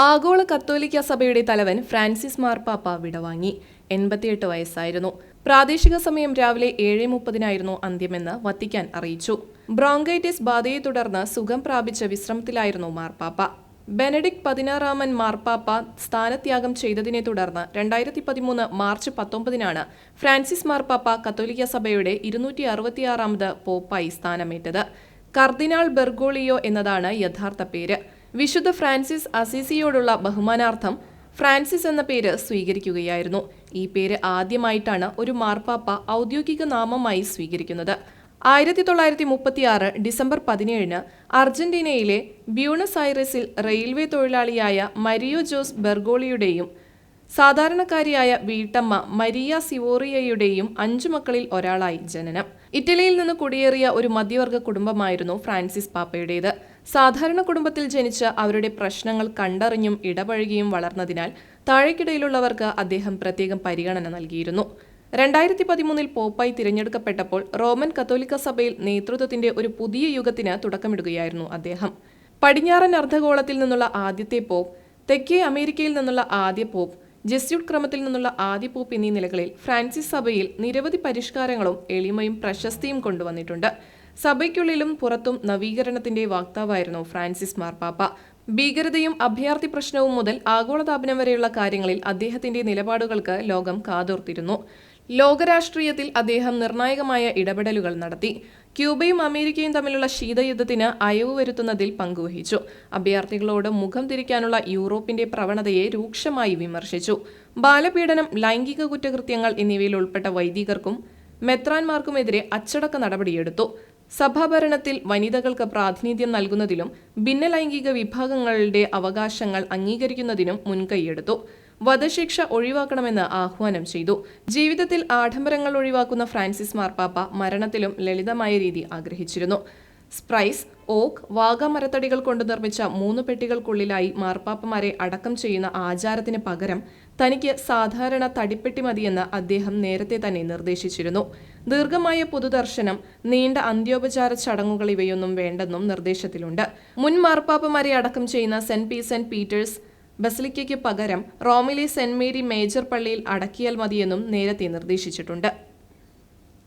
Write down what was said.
ആഗോള കത്തോലിക്ക സഭയുടെ തലവൻ ഫ്രാൻസിസ് മാർപ്പാപ്പ വിടവാങ്ങി. എൺപത്തിയെട്ട് വയസ്സായിരുന്നു. പ്രാദേശിക സമയം രാവിലെ ഏഴ് മുപ്പതിനായിരുന്നു അന്ത്യമെന്ന് വത്തിക്കാൻ അറിയിച്ചു. ബ്രോങ്കൈറ്റിസ് ബാധയെ തുടർന്ന് സുഖം പ്രാപിച്ച വിശ്രമത്തിലായിരുന്നു മാർപ്പാപ്പ. ബെനഡിക് പതിനാറാമൻ മാർപ്പാപ്പ സ്ഥാനത്യാഗം ചെയ്തതിനെ തുടർന്ന് രണ്ടായിരത്തി പതിമൂന്ന് മാർച്ച് പത്തൊമ്പതിനാണ് ഫ്രാൻസിസ് മാർപ്പാപ്പ കത്തോലിക്ക സഭയുടെ ഇരുന്നൂറ്റി അറുപത്തിയാറാമത് പോപ്പായി സ്ഥാനമേറ്റത്. കർദിനാൾ ബെർഗോളിയോ എന്നതാണ് യഥാർത്ഥ പേര്. വിശുദ്ധ ഫ്രാൻസിസ് അസീസിയോടുള്ള ബഹുമാനാർത്ഥം ഫ്രാൻസിസ് എന്ന പേര് സ്വീകരിക്കുകയായിരുന്നു. ഈ പേര് ആദ്യമായിട്ടാണ് ഒരു മാർപ്പാപ്പ ഔദ്യോഗിക നാമമായി സ്വീകരിക്കുന്നത്. ആയിരത്തി തൊള്ളായിരത്തി മുപ്പത്തിയാറ് ഡിസംബർ പതിനേഴിന് അർജന്റീനയിലെ ബ്യൂണസ് ഐറസിൽ റെയിൽവേ തൊഴിലാളിയായ മരിയോ ജോസ് ബെർഗോളിയുടെയും സാധാരണക്കാരിയായ വീട്ടമ്മ മരിയ സിവോറിയയുടെയും അഞ്ചു മക്കളിൽ ഒരാളായി ജനനം. ഇറ്റലിയിൽ നിന്ന് കുടിയേറിയ ഒരു മധ്യവർഗ കുടുംബമായിരുന്നു ഫ്രാൻസിസ് പാപ്പയുടേത്. സാധാരണ കുടുംബത്തിൽ ജനിച്ച് അവരുടെ പ്രശ്നങ്ങൾ കണ്ടറിഞ്ഞും ഇടപഴകിയും വളർന്നതിനാൽ താഴേക്കിടയിലുള്ളവർക്ക് അദ്ദേഹം പ്രത്യേകം പരിഗണന നൽകിയിരുന്നു. രണ്ടായിരത്തി പതിമൂന്നിൽ പോപ്പായി തിരഞ്ഞെടുക്കപ്പെട്ടപ്പോൾ റോമൻ കത്തോലിക്ക സഭയിൽ നേതൃത്വത്തിന്റെ ഒരു പുതിയ യുഗത്തിന് തുടക്കമിടുകയായിരുന്നു അദ്ദേഹം. പടിഞ്ഞാറൻ അർദ്ധഗോളത്തിൽ നിന്നുള്ള ആദ്യത്തെ പോപ്പ് തെക്കേ അമേരിക്കയിൽ നിന്നുള്ള ആദ്യ പോപ്പ് ജെസ്യൂട്ട് ക്രമത്തിൽ നിന്നുള്ള ആദ്യ പോപ്പ് എന്നീ നിലകളിൽ ഫ്രാൻസിസ് സഭയിൽ നിരവധി പരിഷ്കാരങ്ങളും എളിമയും പ്രശസ്തിയും കൊണ്ടുവന്നിട്ടുണ്ട്. സഭയ്ക്കുള്ളിലും പുറത്തും നവീകരണത്തിന്റെ വാക്താവായിരുന്നു ഫ്രാൻസിസ് മാർപ്പാപ്പ ഭീകരതയും അഭയാർത്ഥി പ്രശ്നവും മുതൽ ആഗോളതാപനം വരെയുള്ള കാര്യങ്ങളിൽ അദ്ദേഹത്തിന്റെ നിലപാടുകൾക്ക് ലോകം കാതോർത്തിരുന്നു. ലോകരാഷ്ട്രീയത്തിൽ അദ്ദേഹം നിർണായകമായ ഇടപെടലുകൾ നടത്തി. ക്യൂബയും അമേരിക്കയും തമ്മിലുള്ള ശീതയുദ്ധത്തിന് അയവ് വരുത്തുന്നതിൽ പങ്കുവഹിച്ചു. അഭയാർത്ഥികളോട് മുഖം തിരിക്കാനുള്ള യൂറോപ്പിന്റെ പ്രവണതയെ രൂക്ഷമായി വിമർശിച്ചു. ബാലപീഡനം ലൈംഗിക കുറ്റകൃത്യങ്ങൾ എന്നിവയിൽ ഉൾപ്പെട്ട വൈദികർക്കും മെത്രാൻമാർക്കുമെതിരെ അച്ചടക്ക നടപടിയെടുത്തു. സഭാഭരണത്തിൽ വനിതകൾക്ക് പ്രാതിനിധ്യം നൽകുന്നതിലും ഭിന്നലൈംഗിക വിഭാഗങ്ങളുടെ അവകാശങ്ങൾ അംഗീകരിക്കുന്നതിനും മുൻകൈയെടുത്തു. വധശിക്ഷ ഒഴിവാക്കണമെന്ന് ആഹ്വാനം ചെയ്തു. ജീവിതത്തിൽ ആഡംബരങ്ങൾ ഒഴിവാക്കുന്ന ഫ്രാൻസിസ് മാർപ്പാപ്പ മരണത്തിലും ലളിതമായ രീതി ആഗ്രഹിച്ചിരുന്നു. സ്പ്രൈസ് ഓക്ക് വാഗ മരത്തടികൾ കൊണ്ട് നിർമ്മിച്ച മൂന്ന് പെട്ടികൾക്കുള്ളിലായി മാർപ്പാപ്പമാരെ അടക്കം ചെയ്യുന്ന ആചാരത്തിന് പകരം തനിക്ക് സാധാരണ തടിപ്പെട്ടി മതിയെന്ന് അദ്ദേഹം നേരത്തെ തന്നെ നിർദ്ദേശിച്ചിരുന്നു. ദീർഘമായ പൊതുദർശനം നീണ്ട അന്ത്യോപചാര ചടങ്ങുകൾ ഇവയൊന്നും വേണ്ടെന്നും നിർദ്ദേശത്തിലുണ്ട്. മുൻ മാർപ്പാപ്പമാരെ അടക്കം ചെയ്യുന്ന സെന്റ് പീസ് സെന്റ് പീറ്റേഴ്സ് ബസലിക്കയ്ക്ക് പകരം റോമിലെ സെന്റ് മേരി മേജർ പള്ളിയിൽ അടക്കിയാൽ മതിയെന്നും നേരത്തെ നിർദ്ദേശിച്ചിട്ടുണ്ട്.